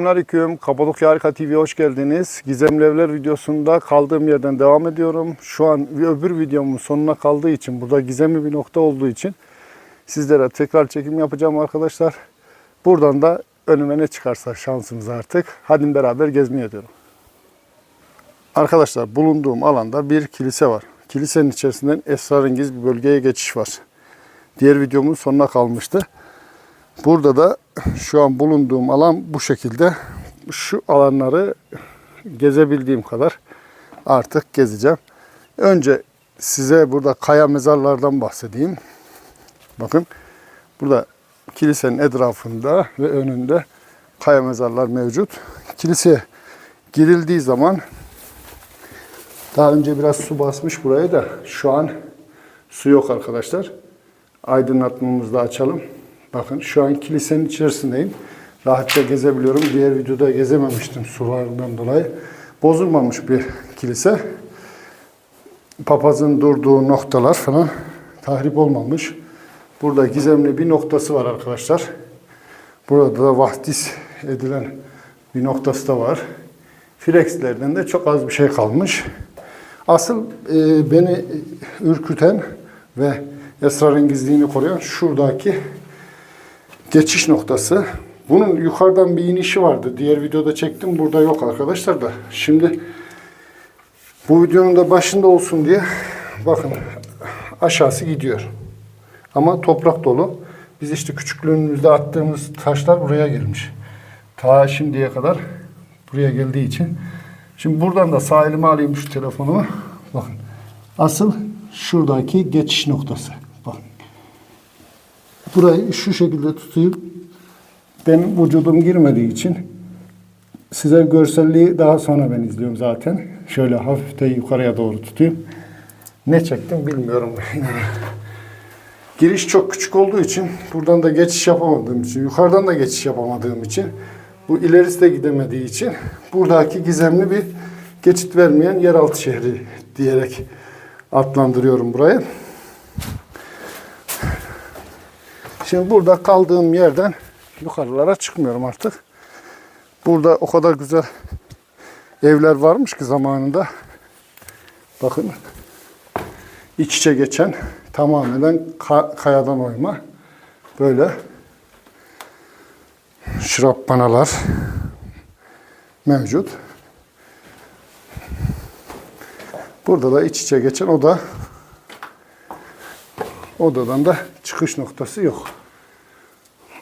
Selamünaleyküm. Kapadokya Harika TV'ye hoş geldiniz. Gizemli Evler videosunda kaldığım yerden devam ediyorum. Şu an öbür videomun sonuna kaldığı için, burada gizemli bir nokta olduğu için sizlere tekrar çekim yapacağım arkadaşlar. Buradan da önüme ne çıkarsa şansımız artık. Hadi beraber gezmeye diyorum. Arkadaşlar bulunduğum alanda bir kilise var. Kilisenin içerisinden esrarengiz bir bölgeye geçiş var. Diğer videomun sonuna kalmıştı. Burada da şu an bulunduğum alan bu şekilde. Şu alanları gezebildiğim kadar artık gezeceğim. Önce size burada kaya mezarlardan bahsedeyim. Bakın burada kilisenin etrafında ve önünde kaya mezarlar mevcut. Kiliseye girildiği zaman daha önce biraz su basmış buraya da şu an su yok arkadaşlar. Aydınlatmamızı da açalım. Bakın şu an kilisenin içerisindeyim. Rahatça gezebiliyorum. Diğer videoda gezememiştim sulardan dolayı. Bozulmamış bir kilise. Papazın durduğu noktalar falan tahrip olmamış. Burada gizemli bir noktası var arkadaşlar. Burada da vahdis edilen bir noktası da var. Flexlerden de çok az bir şey kalmış. Asıl e, beni ürküten ve esrarengizliğini koruyan şuradaki geçiş noktası. Bunun yukarıdan bir inişi vardı. Diğer videoda çektim. Burada yok arkadaşlar da. Şimdi bu videonun da başında olsun diye bakın aşağısı gidiyor. Ama toprak dolu. Biz işte küçüklüğümüzde attığımız taşlar buraya gelmiş. Ta şimdiye kadar buraya geldiği için. Şimdi buradan da sağ elime alayım şu telefonumu. Bakın. Asıl şuradaki geçiş noktası. Burayı şu şekilde tutayım. Benim vücudum girmediği için size görselliği daha sonra ben izliyorum zaten. Şöyle hafif de yukarıya doğru tutayım. Ne çektim bilmiyorum. Giriş çok küçük olduğu için buradan da geçiş yapamadığım için, yukarıdan da geçiş yapamadığım için, bu ilerisi de gidemediği için buradaki gizemli bir geçit vermeyen yeraltı şehri diyerek adlandırıyorum burayı. Şimdi burada kaldığım yerden yukarılara çıkmıyorum artık. Burada o kadar güzel evler varmış ki zamanında. Bakın iç içe geçen tamamen ka- kayadan oyma böyle şırappanalar mevcut. Burada da iç içe geçen oda odadan da çıkış noktası yok.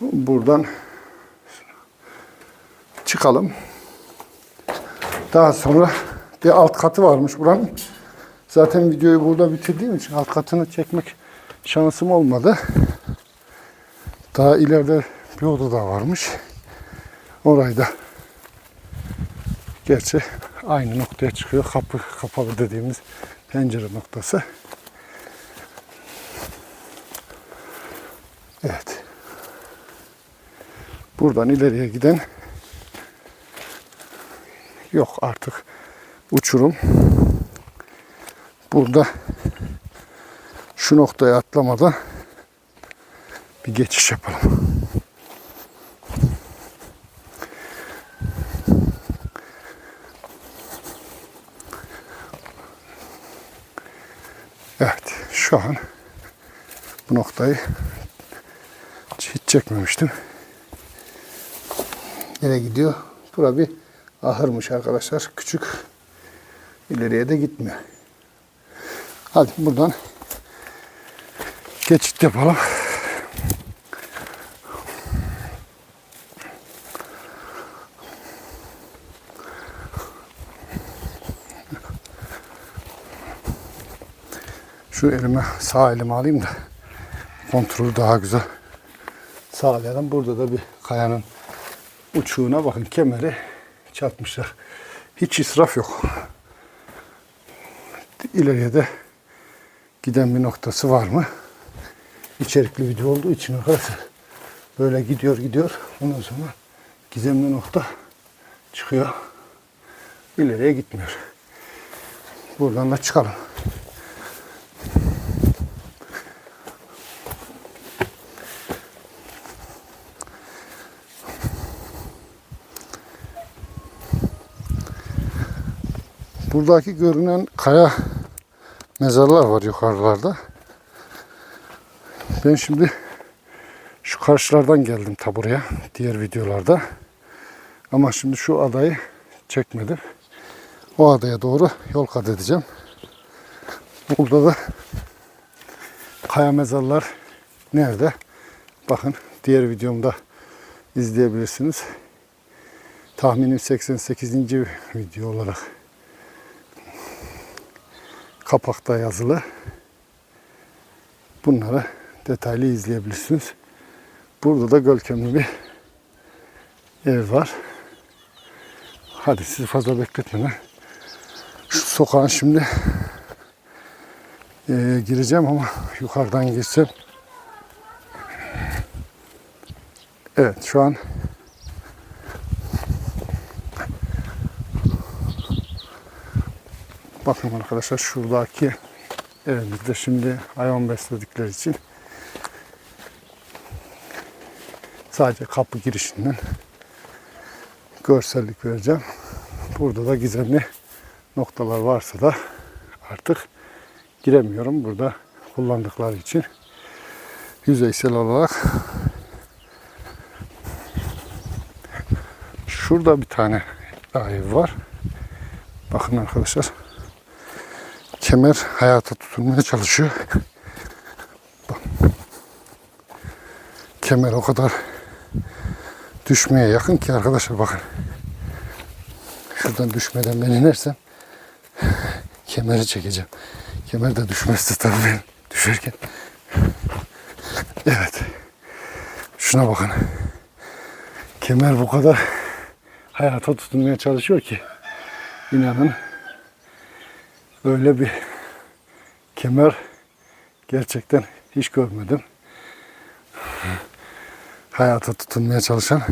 Buradan çıkalım. Daha sonra bir alt katı varmış buranın. Zaten videoyu burada bitirdiğim için alt katını çekmek şansım olmadı. Daha ileride bir oda daha varmış. Orayı da gerçi aynı noktaya çıkıyor. Kapı kapalı dediğimiz pencere noktası. Buradan ileriye giden yok artık uçurum. Burada şu noktaya atlamadan bir geçiş yapalım. Evet, şu an bu noktayı hiç çekmemiştim. Nereye gidiyor? Bura bir ahırmış arkadaşlar. Küçük. İleriye de gitmiyor. Hadi buradan geçit yapalım. Şu elime sağ elime alayım da kontrolü daha güzel sağlayalım. Burada da bir kayanın uçuğuna bakın kemeri çatmışlar. Hiç israf yok. İleriye de giden bir noktası var mı? İçerikli video olduğu için arkadaşlar böyle gidiyor gidiyor. Ondan sonra gizemli nokta çıkıyor. İleriye gitmiyor. Buradan da çıkalım. Buradaki görünen kaya mezarlar var yukarılarda. Ben şimdi şu karşılardan geldim ta buraya diğer videolarda. Ama şimdi şu adayı çekmedim. O adaya doğru yol kat edeceğim. Burada da kaya mezarlar nerede? Bakın diğer videomda izleyebilirsiniz. Tahminim 88. video olarak kapakta yazılı. Bunları detaylı izleyebilirsiniz. Burada da görkemli bir ev var. Hadi sizi fazla bekletmeden şu sokağın şimdi e, gireceğim ama yukarıdan girsem Evet şu an bakın arkadaşlar şuradaki evimizde şimdi hayvan besledikleri için sadece kapı girişinden görsellik vereceğim. Burada da gizemli noktalar varsa da artık giremiyorum. Burada kullandıkları için yüzeysel olarak şurada bir tane daha ev var. Bakın arkadaşlar. Kemer hayata tutunmaya çalışıyor. Kemer o kadar düşmeye yakın ki arkadaşlar bakın. Şuradan düşmeden ben inersem kemeri çekeceğim. Kemer de düşmezse tabii ben düşerken. Evet. Şuna bakın. Kemer bu kadar hayata tutunmaya çalışıyor ki inanın öyle bir kemer gerçekten hiç görmedim. Hayata tutunmaya çalışan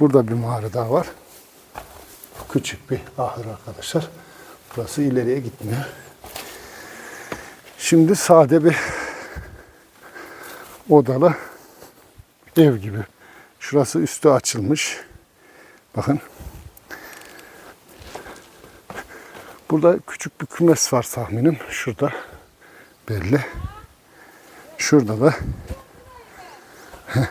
burada bir mağara daha var. Küçük bir ahır arkadaşlar. Burası ileriye gitmiyor. Şimdi sade bir odalı ev gibi. Şurası üstü açılmış. Bakın. Burada küçük bir kümes var tahminim. Şurada belli. Şurada da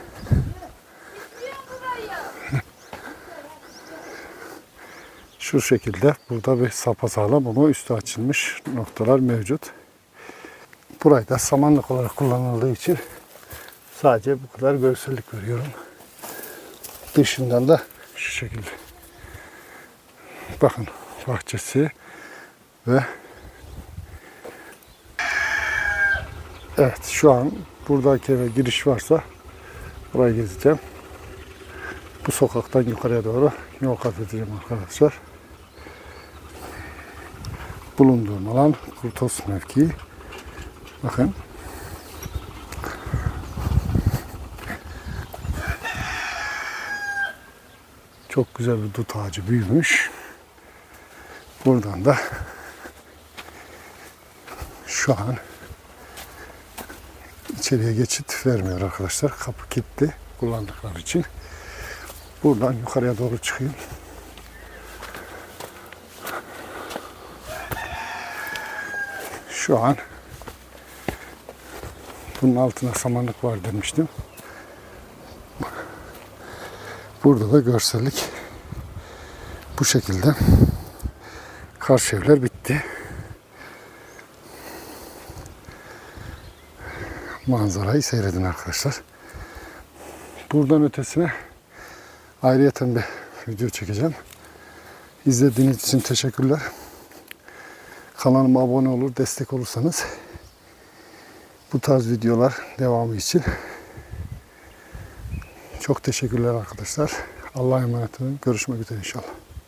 şu şekilde burada bir sapasağlam ama üstü açılmış noktalar mevcut. Burayı da samanlık olarak kullanıldığı için sadece bu kadar görsellik veriyorum. Dışından da şu şekilde. Bakın bahçesi ve Evet şu an buradaki eve giriş varsa burayı gezeceğim. Bu sokaktan yukarıya doğru yol kat edeceğim arkadaşlar. Bulunduğum alan Kurtos mevkii. Bakın. Çok güzel bir dut ağacı büyümüş. Buradan da şu an içeriye geçit vermiyor arkadaşlar. Kapı kilitli kullandıkları için. Buradan yukarıya doğru çıkayım. Şu an bunun altına samanlık var demiştim. Burada da görsellik bu şekilde. Karşı evler bitti. Manzarayı seyredin arkadaşlar. Buradan ötesine ayrıyeten bir video çekeceğim. İzlediğiniz için teşekkürler. Kanalıma abone olur, destek olursanız bu tarz videolar devamı için çok teşekkürler arkadaşlar. Allah'a emanet olun. Görüşmek üzere inşallah.